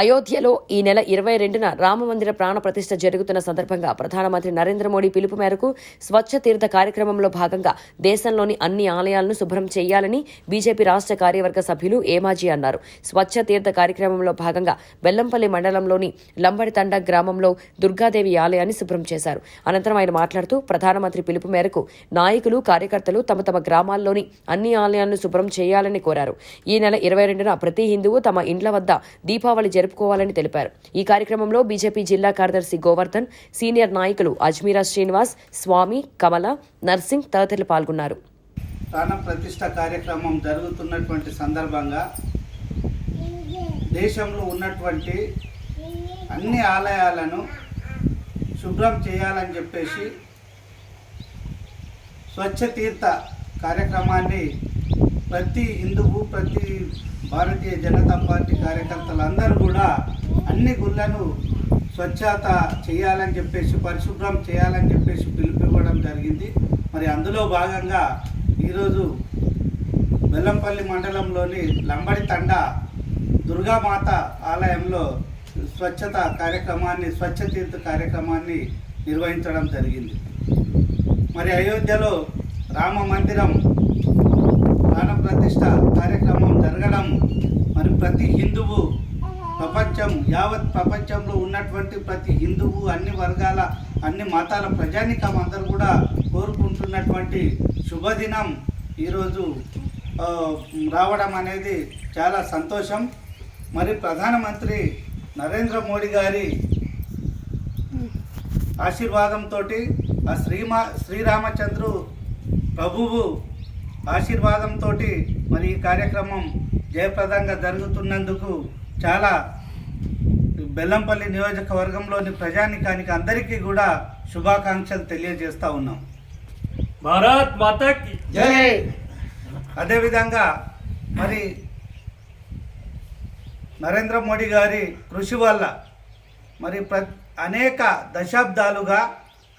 అయోధ్యలో ఈ నెల ఇరవై రెండున రామమందిర ప్రాణ ప్రతిష్ఠ జరుగుతున్న సందర్భంగా ప్రధానమంత్రి నరేంద్ర మోడీ పిలుపు మేరకు స్వచ్ఛ తీర్థ కార్యక్రమంలో భాగంగా దేశంలోని అన్ని ఆలయాలను శుభ్రం చేయాలని బీజేపీ రాష్ట్ర కార్యవర్గ సభ్యులు ఏమాజీ అన్నారు. స్వచ్ఛ తీర్థ కార్యక్రమంలో భాగంగా బెల్లంపల్లి మండలంలోని లంబడితండ గ్రామంలో దుర్గాదేవి ఆలయాన్ని శుభ్రం చేశారు. అనంతరం ఆయన మాట్లాడుతూ ప్రధానమంత్రి పిలుపు మేరకు నాయకులు కార్యకర్తలు తమ తమ గ్రామాల్లోని అన్ని ఆలయాలను శుభ్రం చేయాలని కోరారు. ఈ నెల ఇరవై రెండున ప్రతి హిందువు తమ ఇండ్ల వద్ద దీపావళి జరుపుకోవాలని తెలిపారు. ఈ కార్యక్రమంలో బీజేపీ జిల్లా కార్యదర్శి గోవర్ధన్ సీనియర్ నాయకులు అజ్మీరా శ్రీనివాస్ స్వామి కమల నర్సింగ్ తదితరులు పాల్గొన్నారు. ప్రాణ ప్రతిష్ట కార్యక్రమం జరుగుతున్నటువంటి సందర్భంగా దేశంలో ఉన్నటువంటి అన్ని ఆలయాలను శుభ్రం చేయాలని చెప్పేసి స్వచ్ఛ తీర్థ కార్యక్రమాన్ని ప్రతి హిందువు ప్రతి భారతీయ జనతా పార్టీ కార్యకర్తలందరూ అన్ని గుళ్ళను స్వచ్ఛత చేయాలని చెప్పేసి పరిశుభ్రం చేయాలని చెప్పేసి పిలుపు ఇవ్వడం జరిగింది. మరి అందులో భాగంగా ఈరోజు బెల్లంపల్లి మండలంలోని లంబడి తండ దుర్గామాత ఆలయంలో స్వచ్ఛత కార్యక్రమాన్ని స్వచ్ఛ తీర్థ కార్యక్రమాన్ని నిర్వహించడం జరిగింది. మరి అయోధ్యలో రామ మందిరం ప్రాణ ప్రతిష్ట కార్యక్రమం జరగడం మరి ప్రతి హిందువు ప్రపంచం యావత్ ప్రపంచంలో ఉన్నటువంటి ప్రతి హిందువు అన్ని వర్గాల అన్ని మతాల ప్రజానికం అందరూ కూడా కోరుకుంటున్నటువంటి శుభదినం ఈరోజు రావడం అనేది చాలా సంతోషం. మరి ప్రధానమంత్రి నరేంద్ర మోడీ గారి ఆశీర్వాదంతో ఆ శ్రీమా శ్రీరామచంద్రు ప్రభువు ఆశీర్వాదంతో మరి ఈ కార్యక్రమం జయప్రదంగా జరుగుతున్నందుకు చాలా బెల్లంపల్లి నియోజకవర్గంలోని ప్రజానికానికి అందరికీ కూడా శుభాకాంక్షలు తెలియజేస్తూ ఉన్నాం. భారత్ మాత జై. అదేవిధంగా మరి నరేంద్ర మోడీ గారి కృషి వల్ల మరి ప్ర అనేక దశాబ్దాలుగా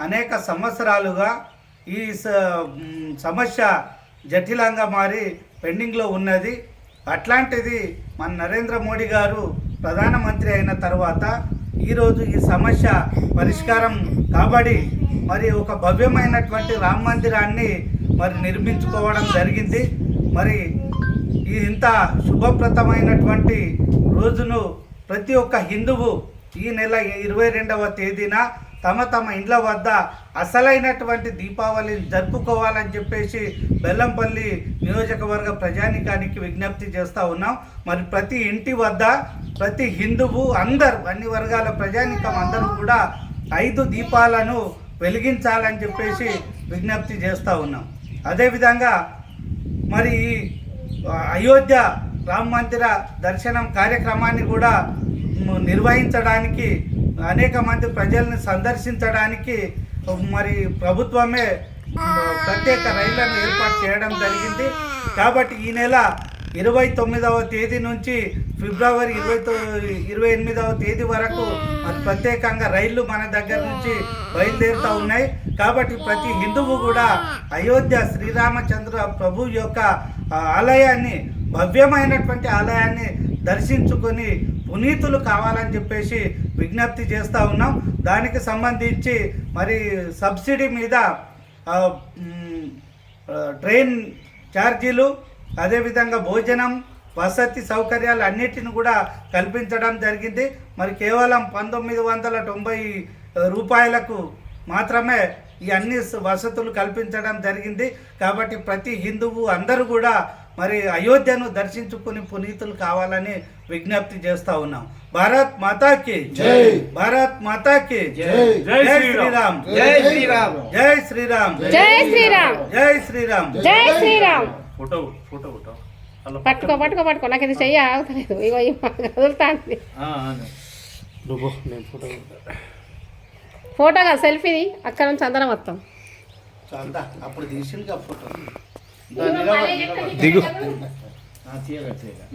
అనేక సంవత్సరాలుగా ఈ సమస్య జటిలంగా మారి పెండింగ్లో ఉన్నది. అట్లాంటిది మన నరేంద్ర మోడీ గారు ప్రధానమంత్రి అయిన తర్వాత ఈరోజు ఈ సమస్య పరిష్కారం కాబడి మరి ఒక భవ్యమైనటువంటి రామ మందిరాన్ని మరి నిర్మించుకోవడం జరిగింది. మరి ఈ ఇంత శుభప్రదమైనటువంటి రోజును ప్రతి ఒక్క హిందువు ఈ నెల ఇరవై రెండవ తేదీన తమ తమ ఇండ్ల వద్ద అసలైనటువంటి దీపావళిని జరుపుకోవాలని చెప్పేసి బెల్లంపల్లి నియోజకవర్గ ప్రజానికానికి విజ్ఞప్తి చేస్తూ ఉన్నాం. మరి ప్రతి ఇంటి వద్ద ప్రతి హిందువు అందరూ అన్ని వర్గాల ప్రజానికం అందరూ కూడా ఐదు దీపాలను వెలిగించాలని చెప్పేసి విజ్ఞప్తి చేస్తూ ఉన్నాం. అదేవిధంగా మరి ఈ అయోధ్య రామ మందిర దర్శనం కార్యక్రమాన్ని కూడా నిర్వహించడానికి అనేక మంది ప్రజల్ని సందర్శించడానికి మరి ప్రభుత్వమే ప్రత్యేక రైళ్ళను ఏర్పాటు చేయడం జరిగింది. కాబట్టి ఈ నెల ఇరవై తొమ్మిదవ తేదీ నుంచి ఫిబ్రవరి ఇరవై ఇరవై ఎనిమిదవ తేదీ వరకు మరి ప్రత్యేకంగా రైళ్ళు మన దగ్గర నుంచి బయలుదేరుతూ ఉన్నాయి. కాబట్టి ప్రతి హిందువు కూడా అయోధ్య శ్రీరామచంద్ర ప్రభు యొక్క ఆలయాన్ని భవ్యమైనటువంటి ఆలయాన్ని దర్శించుకొని పునీతులు కావాలని చెప్పేసి విజ్ఞప్తి చేస్తూ ఉన్నాం. దానికి సంబంధించి మరి సబ్సిడీ మీద ట్రైన్ ఛార్జీలు అదేవిధంగా భోజనం వసతి సౌకర్యాలు అన్నిటిని కూడా కల్పించడం జరిగింది. మరి కేవలం పంతొమ్మిది వందల తొంభై రూపాయలకు మాత్రమే ఈ అన్ని వసతులు కల్పించడం జరిగింది. కాబట్టి ప్రతి హిందువు అందరూ కూడా మరి అయోధ్యను దర్శించుకుని పునీతులు కావాలని విజ్ఞప్తి చేస్తా ఉన్నాం. భారత్ మాతాకి జై. భారత్ మాతాకి జై. శ్రీరామ్. జై శ్రీరామ్. జై శ్రీరామ్. జై శ్రీరామ్. జై శ్రీరామ్. జై శ్రీరామ్. Photo photo photo. పట్టుకో పట్టుకో పట్టుకో. నాకు ఇది చెయ్య అవుతలేదు ఇగో వదులుతాంది. ఫోటో కాదు సెల్ఫీని అక్కడ నుంచి అందరం వస్తాం. అప్పుడు తీసింది ఫోటో. దిగు. తీయగా తీయగా.